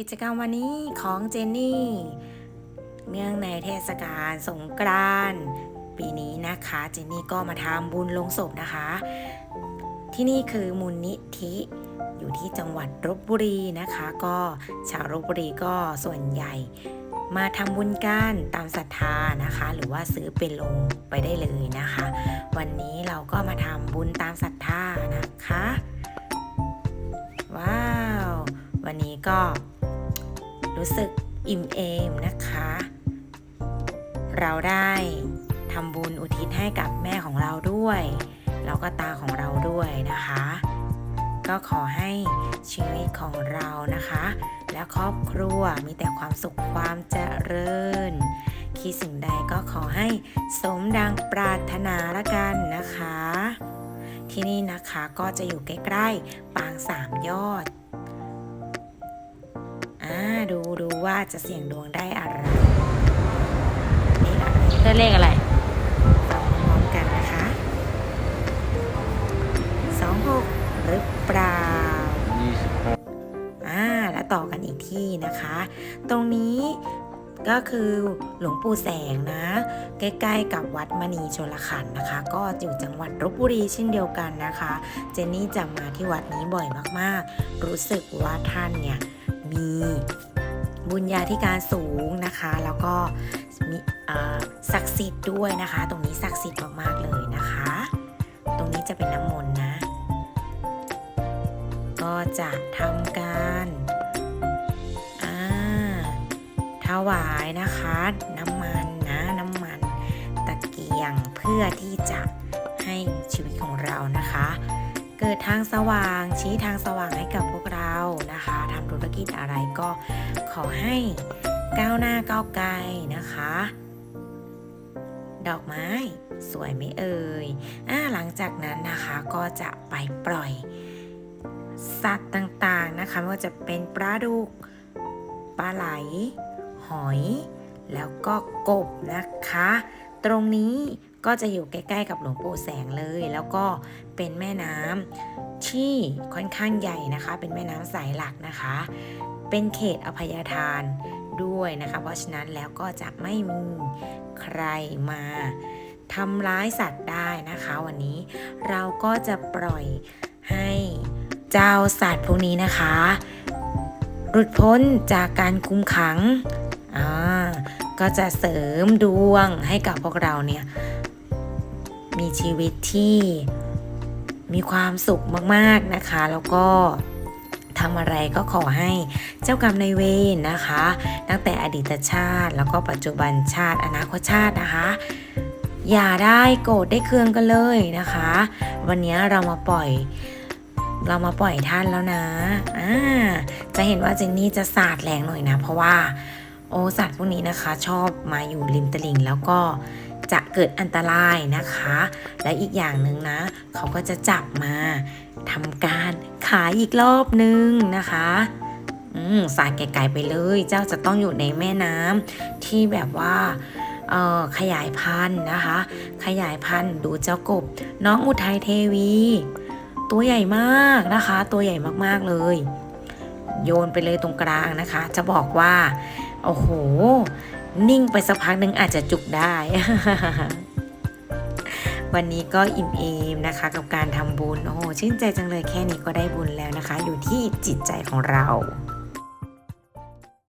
กิจกรรมวันนี้ของเจนนี่ เนื่องในเทศกาลสงกรานต์ปีนี้นะคะ เจนนี่ก็มาทำบุญลงศพนะคะ ที่นี่คือมูลนิธิอยู่ที่จังหวัดลบบุรีนะคะ ก็ชาวลบบุรีก็ส่วนใหญ่ มาทำบุญกันตามศรัทธานะคะ หรือว่าซื้อเป็นลงไปได้เลยนะคะ วันนี้เราก็มาทำบุญตามศรัทธานะคะ ว้าว วันนี้ก็ รู้สึกอิ่มเอมนะคะ เราได้ทำบุญอุทิศให้กับแม่ของเราด้วย แล้วก็ตาของเราด้วยนะคะ ก็ขอให้ชีวิตของเรานะคะ และครอบครัวมีแต่ความสุขความเจริญ คิดสิ่งใดก็ขอให้สมดังปรารถนาละกันนะคะ ที่นี่นะคะก็จะอยู่ใกล้ ๆ ปางสามยอด ดูดูว่าจะเสี่ยงดวงได้อะไรเลขอะไรเลือกเลขอะไรฟังพร้อมๆกันนะคะสองหกหรือเปล่า26อ่าแล้วต่อกันอีกที่นะคะ ตรงนี้ก็คือหลวงปู่แสงนะ ใกล้ๆกับวัดมณีชลขันธ์นะคะ ก็อยู่จังหวัดลบบุรีเช่นเดียวกันนะคะ เจนนี่จะมาที่วัดนี้บ่อยมากๆ รู้สึกว่าท่านเนี่ยมี บุญญาธิการสูงนะคะ แล้วก็มีศักดิ์สิทธิ์ด้วยนะคะ ตรงนี้ศักดิ์สิทธิ์มากๆเลยนะคะ ตรงนี้จะเป็นน้ำมนต์นะ ก็จะทำการถวายนะคะ น้ำมันนะน้ำมันตะเกียงเพื่อที่จะให้ชีวิตของเรานะคะ เกิดทางสว่างชี้ทางสว่างให้กับพวกเรานะคะทำธุรกิจอะไรก็ขอให้ก้าวหน้าก้าวไกลนะคะ ดอกไม้สวยไหมเอ่ยอ่าหลังจากนั้นนะคะก็จะไปปล่อย สัตว์ต่างๆนะคะไม่ว่าจะเป็นปลาดุกปลาไหล หอย แล้วก็กบนะคะ ตรงนี้ ก็จะอยู่ใกล้ๆกับหลวงปู่แสงเลย แล้วก็เป็นแม่น้ำที่ค่อนข้างใหญ่นะคะ เป็นแม่น้ำสายหลักนะคะ เป็นเขตอภัยทานด้วยนะคะ เพราะฉะนั้นแล้วก็จะไม่มีใครมาทำร้ายสัตว์ได้นะคะ วันนี้เราก็จะปล่อยให้เจ้าสัตว์พวกนี้นะคะ หลุดพ้นจากการคุมขัง อ่า ก็จะเสริมดวงให้กับพวกเราเนี่ย มีชีวิตที่มีความสุขมากๆนะคะ แล้วก็ทำอะไรก็ขอให้เจ้ากรรมนายเวรนะคะ ตั้งแต่อดีตชาติ แล้วก็ปัจจุบันชาติอนาคตชาตินะคะ อย่าได้โกรธได้เคืองกันเลยนะคะ วันนี้เรามาปล่อยเรามาปล่อยท่านแล้วนะอ่าจะเห็นว่าเจนนี่จะสาดแรงหน่อยนะ เพราะว่าโอสัตว์พวกนี้นะคะ ชอบมาอยู่ริมตลิ่งแล้วก็ จะเกิดอันตรายนะคะ และอีกอย่างหนึ่งนะ เขาก็จะจับมาทำการขายอีกรอบนึงนะคะอืมสาดไกลๆไปเลย เจ้าจะต้องอยู่ในแม่น้ำที่แบบว่าเอ่อขยายพันธุ์นะคะ ขยายพันธุ์ดูเจ้ากบ น้องอุทัยเทวี ตัวใหญ่มากนะคะ ตัวใหญ่มากๆเลย โยนไปเลยตรงกลางนะคะ จะบอกว่า โอ้โห นิ่งไปสักพักหนึ่งอาจจะจุกได้ วันนี้ก็อิ่มเอมนะคะ กับการทำบุญ โอ้โหชื่นใจจังเลยแค่นี้ก็ได้บุญแล้วนะคะ อยู่ที่จิตใจของเรา